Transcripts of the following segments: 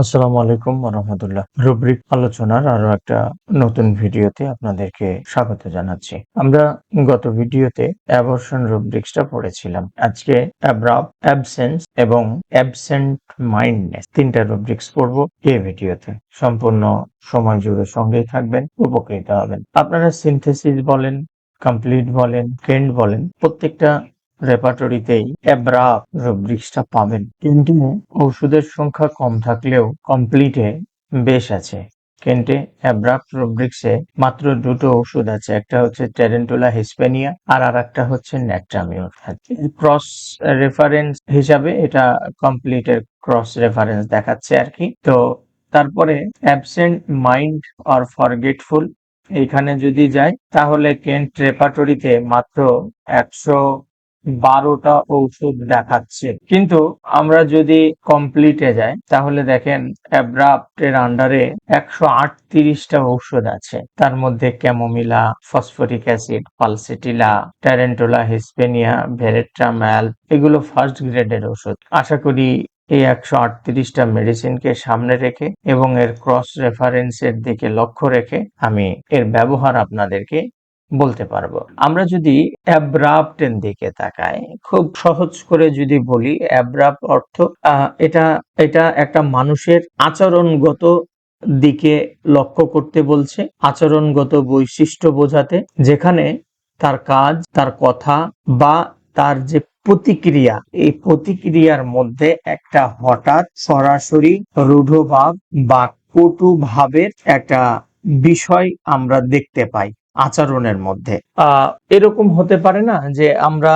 আসসালামু আলাইকুম রহমতুল্লাহ রুব্রিক আলোচনার আরও একটা নতুন ভিডিওতে আপনাদেরকে স্বাগত জানাচ্ছি। আমরা গত ভিডিওতে অ্যাবর্শন রুব্রিক্সটা পড়েছিলাম। আজকে অ্যাব্রাপ অ্যাবসেন্স এবং অ্যাবসেন্ট মাইন্ডনেস তিনটা রুব্রিক্স পড়ব এই ভিডিওতে। সম্পূর্ণ সময় জুড়ে সঙ্গেই থাকবেন, উপকৃত হবেন। আপনারা সিনথেসিস বলেন কমপ্লিট বলেন কেন্ড বলেন, প্রত্যেকটা রেপার্টরিতেই অ্যাব্রাপ রুব্রিক্সটা পাবেন। কিন্তু ওষুধের সংখ্যা কম থাকলেও কমপ্লিটে বেশ আছে। কেন্টে অ্যাব্রাপ রুব্রিক্সে মাত্র দুটো ওষুধ আছে। একটা হচ্ছে টেরেন্টুলা হিসপেনিয়া আর আর একটা হচ্ছে ন্যাট্রামিউর ক্রস রেফারেন্স হিসাবে এটা কমপ্লিটের ক্রস রেফারেন্স দেখাচ্ছে আর কি। তো তারপরে অ্যাবসেন্ট মাইন্ড অর ফরগেটফুল এইখানে যদি যাই, তাহলে কেন্ট রেপার্টরিতে মাত্র একশো বারোটা ঔষধ দেখাচ্ছে। কিন্তু আমরা যদি কমপ্লিটে যাই, তাহলে দেখেন অ্যাব্রাপ্টের আন্ডারে একশো আটত্রিশটা ঔষধ আছে। তার মধ্যে chamomilla phosphoric acid pulsatilla tarentula hispanica ভেরেট্রাম্যাল এগুলো ফার্স্ট গ্রেডের ওষুধ আশা করি এই একশো আটত্রিশটা মেডিসিনকে সামনে রেখে এবং এর ক্রস রেফারেন্সের দিকে লক্ষ্য রেখে আমি এর ব্যবহার আপনাদেরকে বলতে পারব। আমরা যদি অ্যাব্রাপ্টের দিকে তাকাই, খুব সহজ করে যদি বলি, অ্যাব্রাপ্ট অর্থ এটা এটা একটা মানুষের আচরণগত দিকে লক্ষ্য করতে বলছে, আচরণগত বৈশিষ্ট্য বোঝাতে, যেখানে তার কাজ, তার কথা বা তার যে প্রতিক্রিয়া, এই প্রতিক্রিয়ার মধ্যে একটা হঠাৎ সরাসরি রূঢ়ভাব বা কটু ভাবের একটা বিষয় আমরা দেখতে পাই। আচরণের মধ্যে। এরকম হতে পারে না যে আমরা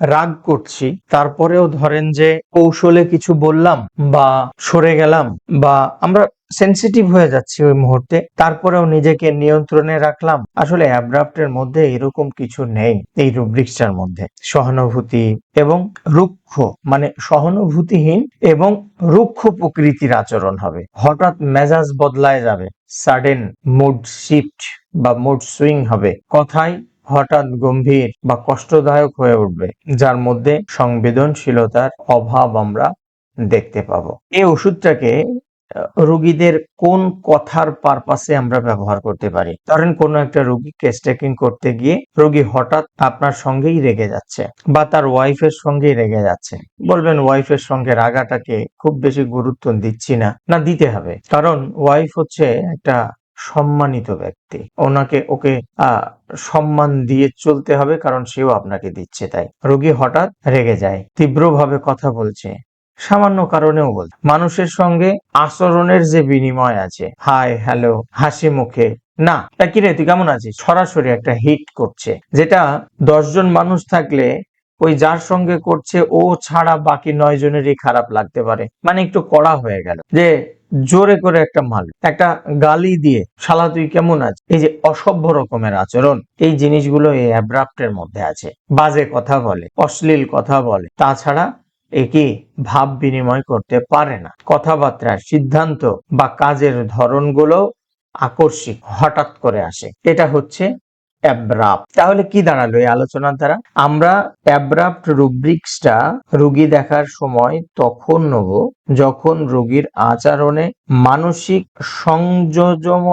রাগ করছি। তারপরেও ধরেন যে কৌশলে কিছু বললাম বা সরে গেলাম বা আমরা সেন্সিটিভ হয়ে যাচ্ছি ওই মুহূর্তে, তারপরেও নিজেকে নিয়ন্ত্রণে রাখলাম। আসলে অ্যাব্রাপ্টের মধ্যে এরকম কিছু নেই এই রুব্রিক্সটার মধ্যে। সহানুভূতি এবং রুক্ষ মানে সহানুভূতিহীন এবং রুক্ষ প্রকৃতির আচরণ হবে। হঠাৎ মেজাজ বদলায় যাবে। সাডেন মুড শিফট বা মুড সুইং হবে। কথায় হঠাৎ গম্ভীর বা কষ্টদায়ক হয়ে উঠবে, যার মধ্যে সংবেদনশীলতার অভাব আমরা দেখতে পাবো। এই ওষুধটাকে রোগীদের কোন কথার পারপাসে আমরা ব্যবহার করতে পারি? ধরেন কোন একটা রোগীকে স্টেকিং করতে গিয়ে রোগী হঠাৎ আপনার সঙ্গেই রেগে যাচ্ছে বা তার ওয়াইফের সঙ্গেই রেগে যাচ্ছে। বলবেন ওয়াইফের সঙ্গে রাগাটাকে খুব বেশি গুরুত্ব দিচ্ছি না না দিতে হবে। কারণ ওয়াইফ হচ্ছে একটা সম্মানিত ব্যক্তি। ওনাকে, ওকে সম্মান দিয়ে চলতে হবে, কারণ সেও আপনাকে দিচ্ছে, তাই। রোগী হঠাৎ রেগে যায়, তীব্রভাবে কথা বলছে, সামান্য কারণেও বল, মানুষের সঙ্গে আচরণের যে বিনিময় আছে, হাই, হ্যালো, হাসি মুখে, না কি রে, তুই কেমন আছিস? সরাসরি একটা হিট করছে, যেটা দশজন মানুষ থাকলে, ওই যার সঙ্গে করছে, ও ছাড়া বাকি নয় জনেরই খারাপ লাগতে পারে। মানে একটু কড়া হয়ে গেল, যে জোরে করে একটা মাল, একটা গালি দিয়ে, শালা, তুই কেমন আছিস এই যে অসভ্য রকমের আচরণ, এই জিনিসগুলো এই অ্যাব্রাপ্টের মধ্যে আছে। বাজে কথা বলে, অশ্লীল কথা বলে, তাছাড়া একে ভাব বিনিময় করতে পারে না। কথাবার্তার সিদ্ধান্ত বা কাজের ধরনগুলো আকর্ষিক, হঠাৎ করে আসে। এটা হচ্ছে অ্যাব্রাপ্ট তাহলে কি দাঁড়াল এই আলোচনার দ্বারা? আমরা অ্যাব্রাপ্ট রুব্রিক্সটা রুগী দেখার সময় তখন নেব যখন রোগীর আচরণে মানসিক সংযোজম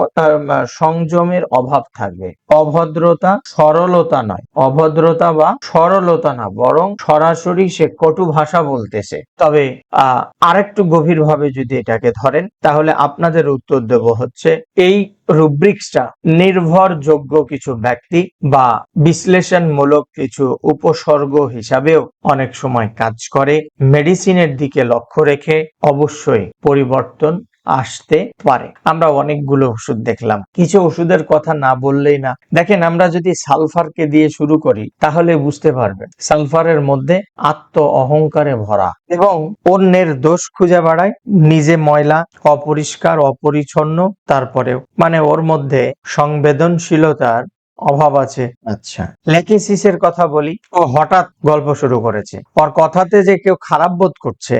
সংযমের অভাব থাকবে। অভদ্রতা সরলতা নয়। অভদ্রতা বা সরলতা না, বরং সরাসরি সে কটু ভাষা বলতেছে। তবে আহ আরেকটু গভীরভাবে যদি এটাকে ধরেন, তাহলে আপনাদের উত্তর দেব হচ্ছে, এই রুব্রিক্সটা নির্ভরযোগ্য কিছু ব্যক্তি বা বিশ্লেষণমূলক কিছু উপসর্গ হিসাবেও অনেক সময় কাজ করে। মেডিসিনের দিকে লক্ষ্য রেখে অবশ্যই পরিবর্তন আসতে পারে। আমরা অনেকগুলো ওষুধ দেখলাম। কিছু ওষুধের কথা না বললেই না। দেখেন আমরা যদি সালফারকে দিয়ে শুরু করি তাহলে বুঝতে পারবেন সালফারের মধ্যে আত্ম অহংকারে ভরা এবং অন্যের দোষ খুঁজে বাড়ায়। নিজে ময়লা অপরিষ্কার অপরিচ্ছন্ন তারপরেও। মানে ওর মধ্যে সংবেদনশীলতার অভাব আছে। আচ্ছা। লেকেসিসের কথা বলি ও হঠাৎ গল্প শুরু করেছে। ওর কথাতে যে কেউ খারাপ বোধ করছে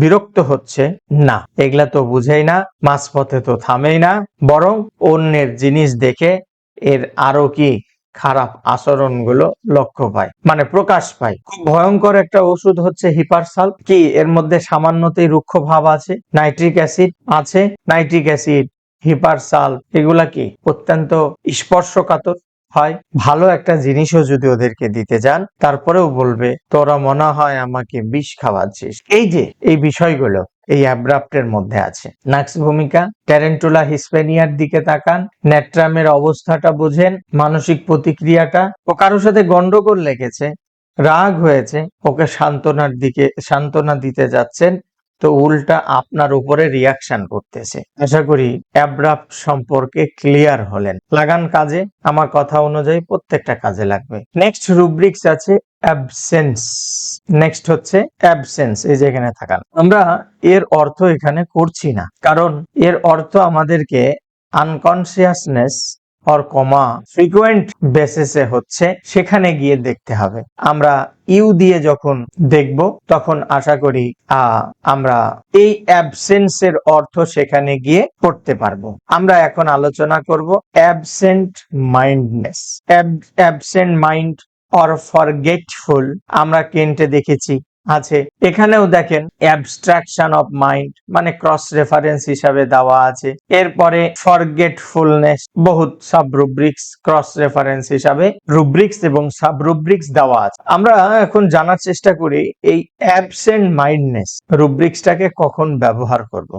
বিরক্ত হচ্ছে, না, এগুলা তো বুঝেই না, মাঝপথে তো থামেই না, বরং অন্যের জিনিস দেখে এর আরও কি খারাপ আচরণগুলো লক্ষ্য পায় মানে প্রকাশ পায় খুব ভয়ঙ্কর একটা ওষুধ হচ্ছে হিপারসাল কি, এর মধ্যে সামান্যতেই রুক্ষ ভাব আছে? নাইট্রিক অ্যাসিড আছে? নাইট্রিক অ্যাসিড হিপারসাল এগুলা কি? অত্যন্ত স্পর্শকাতর। হয়। ভালো একটা জিনিসও যদি ওদেরকে দিতে যান, তারপরেও বলবে, তোরা মনে হয় আমাকে বিষ খাওয়াচ্ছিস। এই যে, এই বিষয়গুলো, এই অ্যাব্রাপ্টের মধ্যে আছে। নাক্স ভূমিকা, ট্যারেন্টুলা হিসপেনিয়ার দিকে তাকান। ন্যাট্রামের অবস্থাটা বোঝেন, মানসিক প্রতিক্রিয়াটা। ও কারোর সাথে গন্ডগোল লেগেছে, রাগ হয়েছে, ওকে সান্ত্বনার দিকে, সান্ত্বনা দিতে যাচ্ছেন। তো উল্টা আপনার উপরে রিয়াকশন করতেছে। আশা করি অ্যাব্রাপ্ট সম্পর্কে ক্লিয়ার হলেন। লাগান কাজে, আমার কথা অনুযায়ী প্রত্যেকটা কাজে লাগবে। নেক্সট রুব্রিক্স আছে অ্যাবসেন্স নেক্সট হচ্ছে অ্যাবসেন্স এই যে এখানে থাকান। আমরা এর অর্থ এখানে করছি না। কারণ এর অর্থ আমাদেরকে আনকনসিয়াসনেস অর কমা ফ্রিকুয়েন্ট বেসিসে হচ্ছে, সেখানে গিয়ে দেখতে হবে। আমরা ইউ দিয়ে যখন দেখব, তখন আশা করি আমরা এই অ্যাবসেন্সের অর্থ সেখানে গিয়ে পড়তে পারব। আমরা এখন আলোচনা করব absent mindness. Absent mind or forgetful, আমরা কেন্টে দেখেছি আছে। এখানেও দেখেন অ্যাবস্ট্রাকশন অফ মাইন্ড মানে ক্রস রেফারেন্স হিসাবে দেওয়া আছে। এরপরে ফরগেটফুলনেস বহুত সাব রুব্রিক্স ক্রস রেফারেন্স হিসাবে রুব্রিক্স এবং সাব রুব্রিক্স দেওয়া আছে। আমরা এখন জানার চেষ্টা করি এই অ্যাবসেন্ট মাইন্ডনেস রুব্রিক্সটাকে কখন ব্যবহার করব?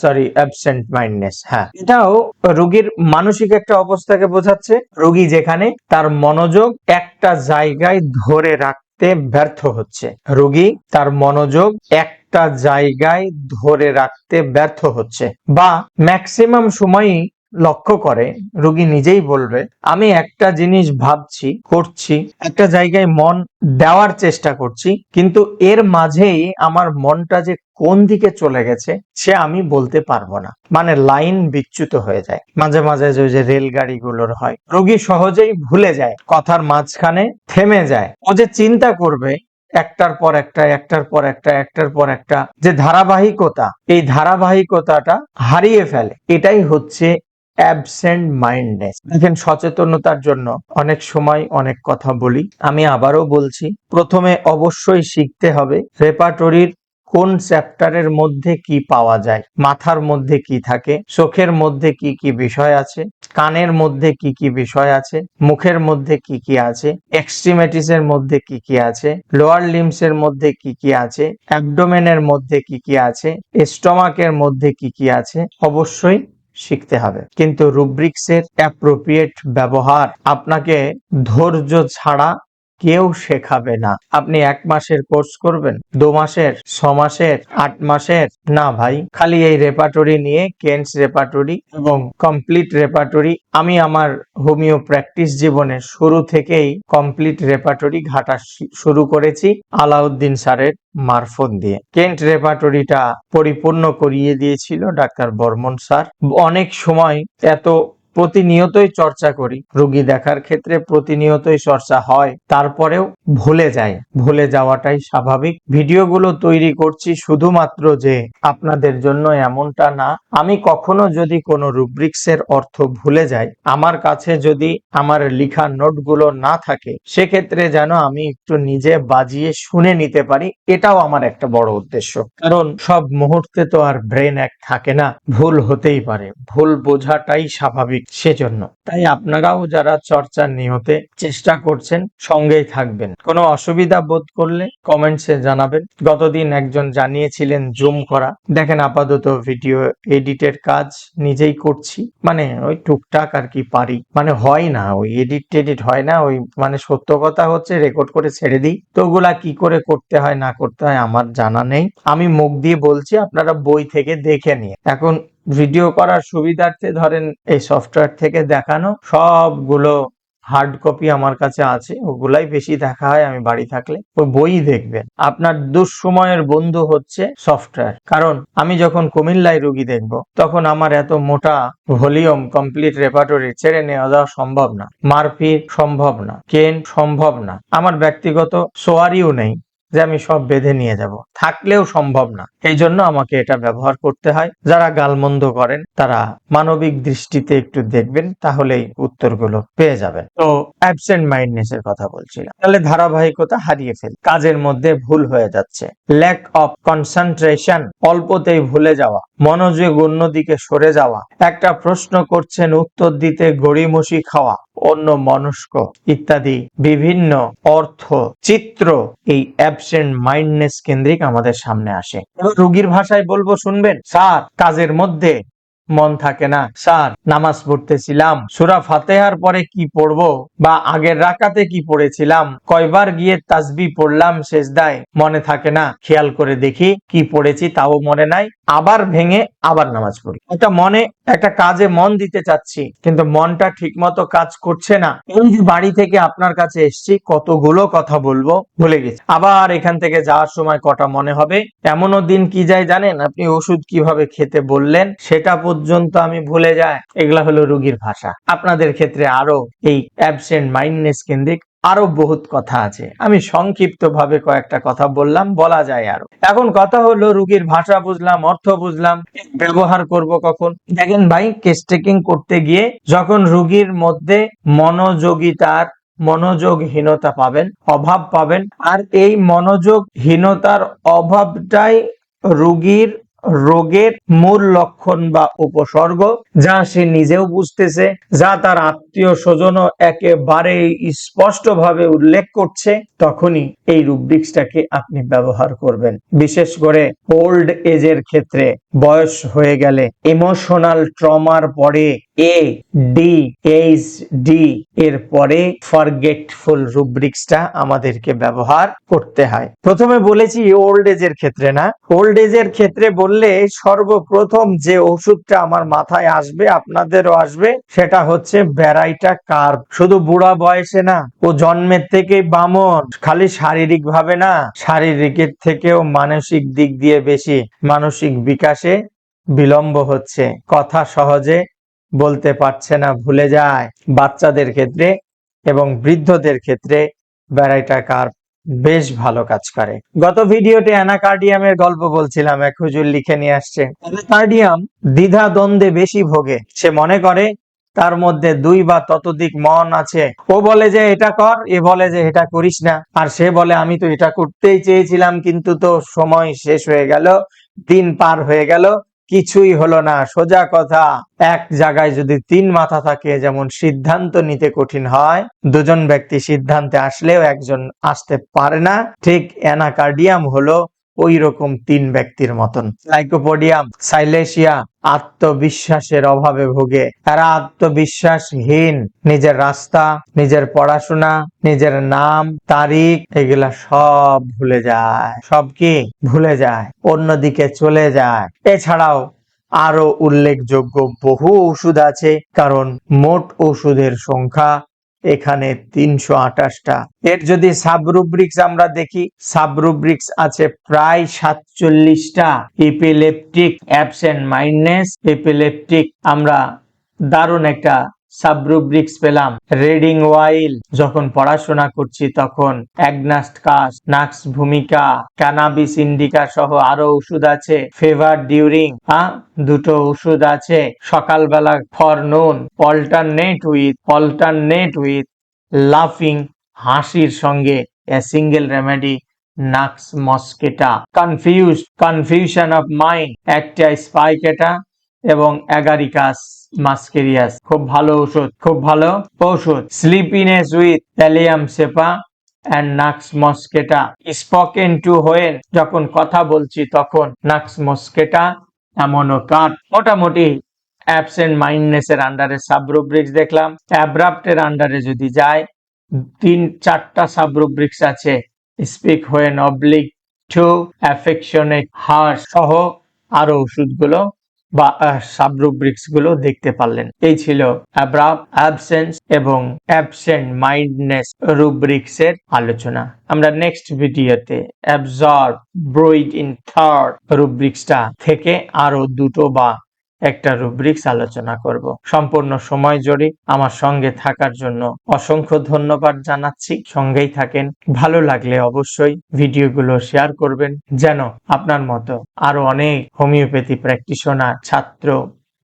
সরি অ্যাবসেন্ট মাইন্ডনেস হ্যাঁ। এটাও রোগীর মানসিক একটা অবস্থাকে বোঝাচ্ছে। রোগী যেখানে তার মনোযোগ একটা জায়গায় ধরে রাখ রাখতে ব্যর্থ হচ্ছে। রোগী তার মনোযোগ একটা জায়গায় ধরে রাখতে ব্যর্থ হচ্ছে বা ম্যাক্সিমাম সময়ই লক্ষ্য করে রোগী নিজেই বলবে আমি একটা জিনিস ভাবছি করছি একটা জায়গায় মন দেওয়ার চেষ্টা করছি কিন্তু এর মাঝেই আমার মনটা যে কোন দিকে চলে গেছে সে আমি বলতে পারব না। মানে লাইন বিচ্যুত হয়ে যায়। মাঝে মাঝে যে রেলগাড়িগুলোর হয় রোগী সহজেই ভুলে যায় কথার মাঝখানে থেমে যায়। ও যে চিন্তা করবে একটার পর একটা একটার পর একটা একটার পর একটা যে ধারাবাহিকতা এই ধারাবাহিকতাটা হারিয়ে ফেলে। এটাই হচ্ছে অ্যাবসেন্ট মাইন্ডনেস। দেখেন, সচেতনতার জন্য অনেক সময় অনেক কথা বলি। আমি আবারও বলছি, প্রথমে অবশ্যই শিখতে হবে রেপাটরির কোন চ্যাপ্টারের মধ্যে কি পাওয়া যায়, মাথার মধ্যে কি থাকে, চোখের মধ্যে কি কি বিষয় আছে, কানের মধ্যে কি কি বিষয় আছে, মুখের মধ্যে কি কি আছে এক্সট্রিমেটিস এর মধ্যে কি কি আছে, লোয়ার লিমস এর মধ্যে কি কি আছে, অ্যাবডোমেনের মধ্যে কি কি আছে, স্টমাকের মধ্যে কি কি আছে, অবশ্যই শিখতে হবে। কিন্তু রুব্রিক্সের অ্যাপ্রোপ্রিয়েট ব্যবহার আপনাকে ধৈর্য ছাড়া কেউ শেখাবে না। আপনি এক মাসের কোর্স করবেন, দু মাসের, ছ মাসের, আট মাসের? না ভাই, খালি এই রেপাটরি নিয়ে কেন্স রেপাটরি এবং কমপ্লিট রেপাটরি। আমি আমার হোমিও প্র্যাকটিস জীবনে শুরু থেকেই কমপ্লিট রেপাটরি ঘাটা শুরু করেছি আলাউদ্দিন স্যারের মারফত দিয়ে। কেন্ট রেপাটরিটা পরিপূর্ণ করিয়ে দিয়েছিল ডাক্তার বর্মন স্যার। অনেক সময় এত প্রতিনিয়তই চর্চা করি। রোগী দেখার ক্ষেত্রে প্রতিনিয়তই চর্চা হয়, তারপরেও ভুলে যায় ভুলে যাওয়াটাই স্বাভাবিক। ভিডিওগুলো তৈরি করছি শুধুমাত্র যে আপনাদের জন্য এমনটা না, আমি কখনো যদি কোনো রুব্রিক্সের অর্থ ভুলে যাই, আমার কাছে যদি আমার লিখা নোটগুলো না থাকে, সেক্ষেত্রে যেন আমি একটু নিজে বাজিয়ে শুনে নিতে পারি, এটাও আমার একটা বড় উদ্দেশ্য। কারণ সব মুহূর্তে তো আর ব্রেন এক থাকে না, ভুল হতেই পারে। ভুল বোঝাটাই স্বাভাবিক। সেজন্য। তাই আপনারাও যারা চর্চা নিয়তে চেষ্টা করছেন, সঙ্গেই থাকবেন। কোনো অসুবিধা বোধ করলে কমেন্টসে জানাবেন। গতদিন একজন জানিয়েছিলেন, জুম করা। দেখেন আপাতত ভিডিও এডিটের কাজ নিজেই করছি। মানে ওই টুকটাক আর কি পারি। মানে হয় না, ওই এডিট টেডিট হয় না, ওই মানে সত্য কথা হচ্ছে রেকর্ড করে ছেড়ে দিই। তো ওগুলা কি করে করতে হয়, না করতে হয়, আমার জানা নেই। আমি মুখ দিয়ে বলছি, আপনারা বই থেকে দেখে নিয়ে এখন ভিডিও করার সুবিধার্থে ধরেন এই সফটওয়্যার থেকে দেখানো সবগুলো হার্ড কপি আমার কাছে আছে, ওগুলাই বেশি দেখা হয় আমি বাড়ি থাকলে। ওই বই দেখবেন। আপনার দুঃসময়ের বন্ধু হচ্ছে সফটওয়্যার কারণ আমি যখন কুমিল্লায় রুগী দেখব, তখন আমার এত মোটা ভলিউম কমপ্লিট রেপার্টরি ছেড়ে নেওয়া যাওয়া সম্ভব না। মারপিট সম্ভব না, কেন সম্ভব না। আমার ব্যক্তিগত সোয়ারিও নেই। যে আমি সব বেঁধে নিয়ে যাব। থাকলেও সম্ভব না। এই জন্য আমাকে এটা ব্যবহার করতে হয়। যারা গালমন্দ করেন, তারা মানবিক দৃষ্টিতে একটু দেখবেন, তাহলেই উত্তরগুলো পেয়ে যাবেন। তো অ্যাবসেন্ট মাইন্ডনেস এর কথা বলছিলাম। তাহলে ধারাবাহিকতা হারিয়ে ফেল। কাজের মধ্যে ভুল হয়ে যাচ্ছে। ল্যাক অফ কনসেন্ট্রেশন অল্পতেই ভুলে যাওয়া, মনোযোগ অন্যদিকে সরে যাওয়া, একটা প্রশ্ন করছেন উত্তর দিতে গড়িমসি খাওয়া, অন্য মনস্ক ইত্যাদি বিভিন্ন অর্থ চিত্র এই অ্যাবসেন্ট মাইন্ডনেস কেন্দ্রিক আমাদের সামনে আসে। এবার রুগীর ভাষায় বলব শুনবেন? স্যার কাজের মধ্যে মন থাকে না। স্যার, নামাজ পড়তেছিলাম। সুরা ফাতেহার পরে কি পড়ব? বা আগের রাকাতে কি পড়েছিলাম? কয়বার গিয়ে তাসবি পড়লাম শেষদায় মনে থাকে না। খেয়াল করে দেখি কি পড়েছি, তাও মনে নাই। আবার ভেঙে আবার নামাজ পড়ি। একটা মনে, একটা কাজে মন দিতে চাচ্ছি, কিন্তু মনটা ঠিকমতো কাজ করছে না। এই যে বাড়ি থেকে আপনার কাছে এসছি, কতগুলো কথা বলব, ভুলে গেছি। আবার এখান থেকে যাওয়ার সময় কটা মনে হবে? এমনও দিন কি যায় জানেন? আপনি ওষুধ কীভাবে খেতে বললেন, সেটা পর্যন্ত আমি ভুলে যাই। এগুলা হলো রুগীর ভাষা। আপনাদের ক্ষেত্রে আরও এই অ্যাবসেন্ট মাইন্ডনেস কেন্দ্রিক আরও বহুত কথা আছে। আমি সংক্ষিপ্ত ভাবে কয়েকটা কথা বললাম, বলা যায় আরও। এখন কথা হলো রুগীর ভাষা বুঝলাম, অর্থ বুঝলাম, ব্যবহার করব কখন? দেখেন ভাই কেস টেকিং করতে গিয়ে যখন রুগীর মধ্যে মনোযোগিতার মনোযোগহীনতা পাবেন, অভাব পাবেন, আর এই মনোযোগহীনতার অভাবটাই রুগীর রোগের মূল লক্ষণ বা উপসর্গ, যা সে নিজেও বুঝতেছে, যা তার আত্মীয় স্বজনও একেবারে স্পষ্টভাবে উল্লেখ করছে, তখনই এই রুব্রিক্সটাকে আপনি ব্যবহার করবেন। বিশেষ করে ওল্ড এজের ক্ষেত্রে বয়স হয়ে গেলে ইমোশনাল ট্রমার পরে এ ডি এইচ ডি এর পরে ফরগেটফুল রুব্রিক্সটা আমাদেরকে ব্যবহার করতে হয়। প্রথমে বলেছি ওল্ড এজের ক্ষেত্রে না। ওল্ড এজের ক্ষেত্রে বললে সর্বপ্রথম যে ওষুধটা আমার মাথায় আসবে, আপনাদেরও আসবে, সেটা হচ্ছে ব্যারাইটা কার্ভ শুধু বুড়া বয়সে না, ও জন্মের থেকে বামন, খালি শারীরিক ভাবে না, শারীরিকের থেকেও মানসিক দিক দিয়ে বেশি, মানসিক বিকাশে বিলম্ব হচ্ছে। কথা সহজে বলতে পারছে না, ভুলে যায়। বাচ্চাদের ক্ষেত্রে এবং বৃদ্ধদের ক্ষেত্রে ব্যারাইটা কার্ভ বেশ ভালো কাজ করে। গত ভিডিওতে অ্যানাকার্ডিয়ামের গল্প বলছিলাম, এক হুজুর লিখে নিয়ে আসছে। অ্যানাকার্ডিয়াম দ্বিধা দ্বন্দ্বে বেশি ভোগে। সে মনে করে তার মধ্যে দুই বা ততোধিক মন আছে। ও বলে যে, এটা কর। এ বলে যে, এটা করিস না। আর সে বলে, আমি তো এটা করতেই চেয়েছিলাম, কিন্তু তো সময় শেষ হয়ে গেল, দিন পার হয়ে গেল। কিছুই হলো না, সোজা কথা। এক জায়গায় যদি তিন মাথা থাকে, যেমন সিদ্ধান্ত নিতে কঠিন হয়, দুজন ব্যক্তি সিদ্ধান্তে আসলেও একজন আসতে পারে না। ঠিক অ্যানাকার্ডিয়াম হলো ওই রকম তিন ব্যক্তির মতন। লাইকোপোডিয়াম সাইলেশিয়া আত্মবিশ্বাসের অভাবে ভোগে। তারা আত্মবিশ্বাসহীন। নিজের রাস্তা, নিজের পড়াশোনা, নিজের নাম, তারিখ, এগুলা সব ভুলে যায়। সব কি? ভুলে যায়। অন্যদিকে চলে যায়। এছাড়াও আরও উল্লেখযোগ্য বহু ওষুধ আছে, কারণ মোট ওষুধের সংখ্যা এখানে তিনশো আঠাশটা। এর যদি সাবরুব্রিক্স আমরা দেখি সাবরুব্রিক্স আছে প্রায় সাতচল্লিশটা। ইপিলেপটিক অ্যাবসেন্ট মাইন্ডনেস ইপিলেপটিক আমরা দারুণ একটা সাবরুব্রিক্স পেলাম। রিডিং ওয়াইল, যখন পড়াশোনা করছি তখন। অ্যাগনাস্ট কাস নাক্স ভূমিকা, ক্যানাবিস ইন্ডিকা সহ আরও ওষুধ আছে। ফেভার ডিউরিং হ্যাঁ দুটো ওষুধ আছে। সকালবেলা forenoon, alternate with alternate with লাফিং হাসির সঙ্গে, a single remedy, nux moschata. Confuse confusion of mind একটা স্পাইকেটা এবং অ্যাগারিকাস মাস্কেরিয়াস। খুব ভালো ওষুধ, খুব ভালো ওষুধ। Sleepiness with allium cepa and nux moschata spoken to when যখন কথা বলছি তখন নাক্স মস্কেটা এমনও কাট মোটামুটি অ্যাবসেন্ট মাইন্ডনেস এর আন্ডারে সাবরুব্রিক্স দেখলাম। অ্যাব্রাপ্টের আন্ডারে যদি যায়, তিন, চারটা সাবরুব্রিক্স আছে। Speak when oblique to affectionate heart সহ আরও ওষুধগুলো বা সাবরুব্রিক্সগুলো দেখতে পারলেন। এই ছিল অ্যাব্রাব অ্যাবসেন্স এবং অ্যাবসেন্ট মাইন্ডনেস রুব্রিক্স এর আলোচনা। আমরা নেক্সট ভিডিওতে অ্যাবজর্ব ব্রুইড ইন থার্ড রুব্রিক্সটা থেকে আরও দুটো বা একটা রুব্রিক্স আলোচনা করব। সম্পূর্ণ সময় জুড়ে আমার সঙ্গে থাকার জন্য অসংখ্য ধন্যবাদ জানাচ্ছি। সঙ্গেই থাকেন। ভালো লাগলে অবশ্যই ভিডিওগুলো শেয়ার করবেন, যেন আপনার মতো আরও অনেক হোমিওপ্যাথি প্র্যাকটিশনার ছাত্র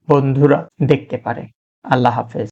বন্ধুরা দেখতে পারে। আল্লাহ হাফেজ।